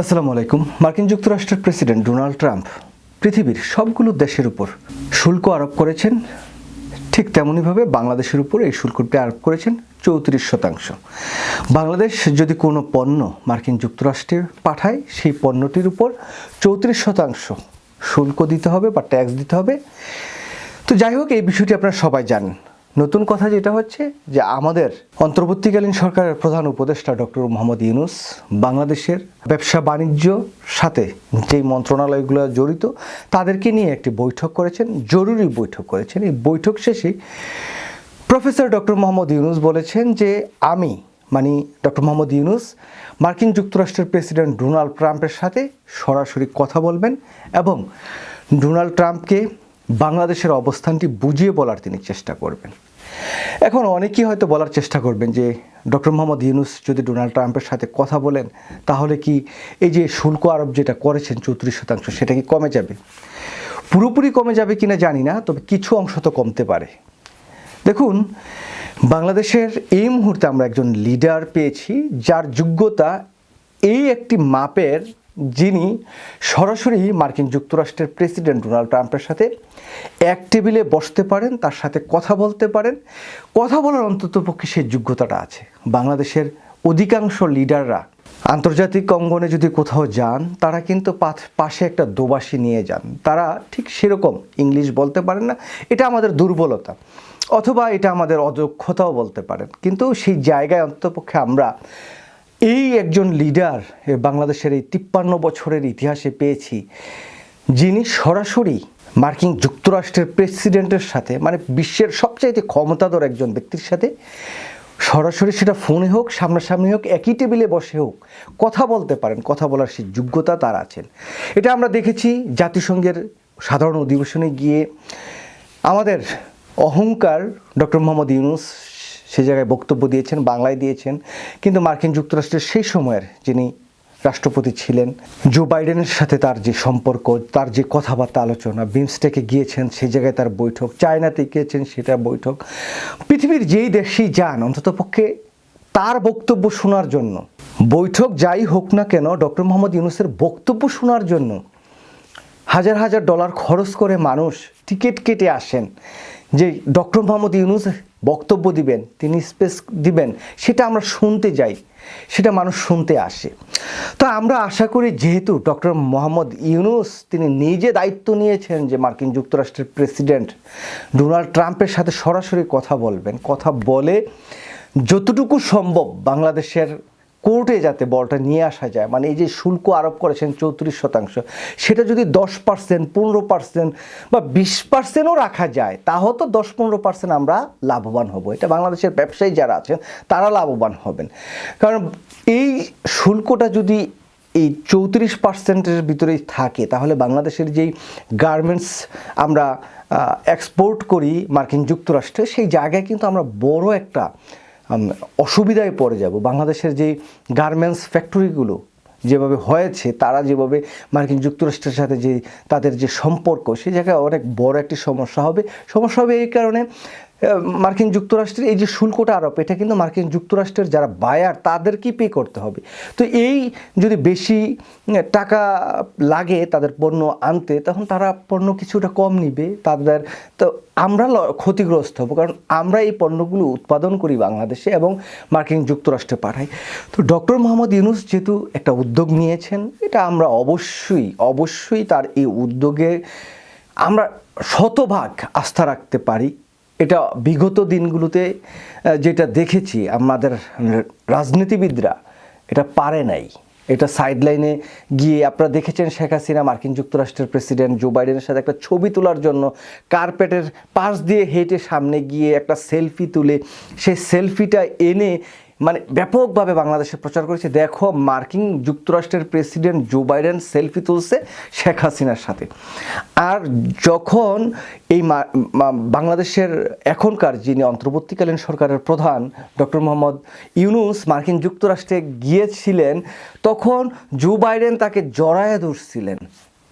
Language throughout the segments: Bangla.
আসসালামু আলাইকুম। মার্কিন যুক্তরাষ্ট্রের প্রেসিডেন্ট ডোনাল্ড ট্রাম্প পৃথিবীর সবগুলো দেশের উপর শুল্ক আরোপ করেছেন। ঠিক তেমনইভাবে বাংলাদেশের উপর এই শুল্কটি আরোপ করেছেন চৌত্রিশ শতাংশ। বাংলাদেশ যদি কোনো পণ্য মার্কিন যুক্তরাষ্ট্রে পাঠায়, সেই পণ্যটির উপর চৌত্রিশ শতাংশ শুল্ক দিতে হবে বা ট্যাক্স দিতে হবে। তো যাই হোক, এই বিষয়টি আপনারা সবাই জানেন। নতুন কথা যেটা হচ্ছে যে আমাদের অন্তর্বর্তীকালীন সরকারের প্রধান উপদেষ্টা ডক্টর মোহাম্মদ ইউনুস বাংলাদেশের ব্যবসা বাণিজ্য সাথে যেই মন্ত্রণালয়গুলো জড়িত, তাদেরকে নিয়ে একটি বৈঠক করেছেন, জরুরি বৈঠক করেছেন। এই বৈঠক শেষে প্রফেসর ডক্টর মোহাম্মদ ইউনুস বলেছেন যে আমি মানে ডক্টর মোহাম্মদ ইউনুস, মার্কিন যুক্তরাষ্ট্রের প্রেসিডেন্ট ডোনাল্ড ট্রাম্পের সাথে সরাসরি কথা বলবেন এবং ডোনাল্ড ট্রাম্পকে বাংলাদেশের অবস্থানটি বুঝিয়ে বলার তিনি চেষ্টা করবেন। এখন অনেকেই হয়তো বলার চেষ্টা করবেন যে, ডক্টর মোহাম্মদ ইউনুস যদি ডোনাল্ড ট্রাম্পের সাথে কথা বলেন, তাহলে কি এই যে শুল্ক আরোপ যেটা করেছেন চৌত্রিশ শতাংশ, সেটা কি কমে যাবে? পুরোপুরি কমে যাবে কিনা জানি না, তবে কিছু অংশ তো কমতে পারে। দেখুন, বাংলাদেশের এই মুহূর্তে আমরা একজন লিডার পেয়েছি, যার যোগ্যতা এই একটি মাপের যিনি সরাসরি মার্কিন যুক্তরাষ্ট্রের প্রেসিডেন্ট ডোনাল্ড ট্রাম্পের সাথে এক টেবিলে বসতে পারেন, তার সাথে কথা বলতে পারেন। কথা বলার অন্তত পক্ষে সেই যোগ্যতাটা আছে। বাংলাদেশের অধিকাংশ লিডাররা আন্তর্জাতিক অঙ্গনে যদি কোথাও যান, তারা কিন্তু পাশে একটা দোবাসী নিয়ে যান। তারা ঠিক সেরকম ইংলিশ বলতে পারেন না। এটা আমাদের দুর্বলতা। অথবা এটা আমাদের অদক্ষতাও বলতে পারেন। কিন্তু সেই জায়গায় অন্ততপক্ষে আমরা এই একজন লিডার বাংলাদেশের এই তিপ্পান্ন বছরের ইতিহাসে পেয়েছি, যিনি সরাসরি মার্কিন যুক্তরাষ্ট্রের প্রেসিডেন্টের সাথে মানে বিশ্বের সবচাইতে ক্ষমতাধর একজন ব্যক্তির সাথে, সরাসরি সেটা ফোনে হোক, সামনাসামনি হোক, একই টেবিলে বসে হোক, কথা বলতে পারেন, কথা বলার সেই যোগ্যতা তার আছেন। এটা আমরা দেখেছি জাতিসংঘের সাধারণ অধিবেশনে গিয়ে আমাদের অহংকার ডক্টর মোহাম্মদ ইউনুস সে জায়গায় বক্তব্য দিয়েছেন, বাংলায় দিয়েছেন। কিন্তু মার্কিন যুক্তরাষ্ট্রের সেই সময়ের যিনি রাষ্ট্রপতি ছিলেন, জো বাইডেনের সাথে তার যে সম্পর্ক, তার যে কথাবার্তা আলোচনা, বিমস্টেকে গিয়েছেন সেই জায়গায় তার বৈঠক, চায়নাতে গিয়েছেন, সেটা বৈঠক। পৃথিবীর যেই দেশেই যান অন্ততপক্ষে তার বক্তব্য শোনার জন্য, বৈঠক যাই হোক না কেন, ডক্টর মোহাম্মদ ইউনুসের বক্তব্য শোনার জন্য হাজার হাজার ডলার খরচ করে মানুষ টিকিট কেটে আসেন। যে ডক্টর মোহাম্মদ ইউনুস বক্তব্য দিবেন, তিনি স্পেস দিবেন, সেটা আমরা শুনতে যাই, সেটা মানুষ শুনতে আসে। তো আমরা আশা করি যেহেতু ডক্টর মোহাম্মদ ইউনুস তিনি নিজে দায়িত্ব নিয়েছেন যে মার্কিন যুক্তরাষ্ট্রের প্রেসিডেন্ট ডোনাল্ড ট্রাম্পের সাথে সরাসরি কথা বলবেন, কথা বলে যতটুকু সম্ভব বাংলাদেশের কোর্টে যাতে বলটা নিয়ে আসা যায় মানে এই যে শুল্ক আরোপ করেছেন চৌত্রিশ শতাংশ, সেটা যদি দশ পার্সেন্ট, পনেরো পার্সেন্ট বা বিশ পার্সেন্টও রাখা যায়, তাহলে তো দশ পনেরো পার্সেন্ট আমরা লাভবান হব। এটা বাংলাদেশের ব্যবসায়ী যারা আছেন, তারা লাভবান হবেন। কারণ এই শুল্কটা যদি এই চৌত্রিশ পার্সেন্টের ভিতরেই থাকে, তাহলে বাংলাদেশের যেই গার্মেন্টস আমরা এক্সপোর্ট করি মার্কিন যুক্তরাষ্ট্রে, সেই জায়গায় কিন্তু আমরা বড় একটা অসুবিধায় পড়ে যাব। বাংলাদেশের যে গার্মেন্টস ফ্যাক্টরিগুলো যেভাবে হয়েছে, তারা যেভাবে মার্কিন যুক্তরাষ্ট্রের সাথে যে তাদের যে সম্পর্ক সেই জায়গায় অনেক বড় একটি সমস্যা হবে। সমস্যা হবে এই কারণে মার্কিন যুক্তরাষ্ট্রের এই যে শুল্কটা আরোপ, এটা কিন্তু মার্কিন যুক্তরাষ্ট্রের যারা বায়ার তাদেরকেই পে করতে হবে। তো এই যদি বেশি টাকা লাগে তাদের পণ্য আনতে, তখন তারা পণ্য কিছুটা কম নিবে, তাদের, তো আমরা ক্ষতিগ্রস্ত হব, কারণ আমরা এই পণ্যগুলো উৎপাদন করি বাংলাদেশে এবং মার্কিন যুক্তরাষ্ট্রে পাঠাই। তো ডক্টর মোহাম্মদ ইউনুস যেহেতু একটা উদ্যোগ নিয়েছেন, এটা আমরা অবশ্যই অবশ্যই তার এই উদ্যোগে আমরা শতভাগ আস্থা রাখতে পারি। এটা বিগত দিনগুলোতে যেটা দেখেছি, আমাদের রাজনীতিবিদরা এটা পারে নাই। এটা সাইডলাইনে গিয়ে আপনারা দেখেছেন শেখ হাসিনা, মার্কিন যুক্তরাষ্ট্রের প্রেসিডেন্ট জো বাইডেনের সাথে একটা ছবি তোলার জন্য কার্পেটের পাশ দিয়ে হেঁটে সামনে গিয়ে একটা সেলফি তুলে, সেই সেলফিটা এনে মানে ব্যাপকভাবে বাংলাদেশে প্রচার করেছে। দেখো, মার্কিন যুক্তরাষ্ট্রের প্রেসিডেন্ট জো বাইডেন সেলফি তুলছে শেখ হাসিনার সাথে। আর যখন এই বাংলাদেশের এখনকার যিনি অন্তর্বর্তীকালীন সরকারের প্রধান, ডক্টর মোহাম্মদ ইউনুস মার্কিন যুক্তরাষ্ট্রে গিয়েছিলেন, তখন জো বাইডেন তাকে জড়ায় ধরছিলেন।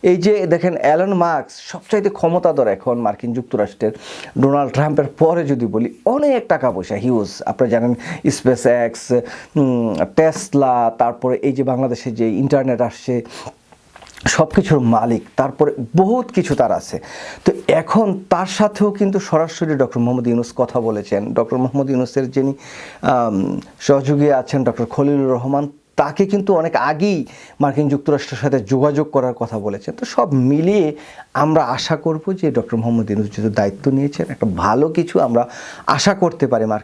এই যে দেখেন অ্যালন মার্কস সবচাইতে ক্ষমতাধর এখন মার্কিন যুক্তরাষ্ট্রের ডোনাল্ড ট্রাম্পের পরে যদি বলি, অনেক টাকা পয়সা হিউজ আপনারা জানেন স্পেস এক্স টেসলা তারপরে এই যে বাংলাদেশে যে ইন্টারনেট আসছে সব কিছুর মালিক, তারপরে বহুত কিছু তার আছে। তো এখন তার সাথেও কিন্তু সরাসরি ডক্টর মোহাম্মদ ইউনুস কথা বলেছেন। ডক্টর মোহাম্মদ ইউনুসের যিনি সহযোগী আছেন ডক্টর খলিলুর রহমান তাকে কিন্তু অনেক আগেই মার্কিন যুক্তরাষ্ট্রের সাথে যোগাযোগ করার কথা বলেছেন। তো সব মিলিয়ে আমরা আশা করব যে ডক্টর মোহাম্মদ ইউনুস যেহেতু দায়িত্ব নিয়েছেন, একটা ভালো কিছু আমরা আশা করতে পারি মার্কিন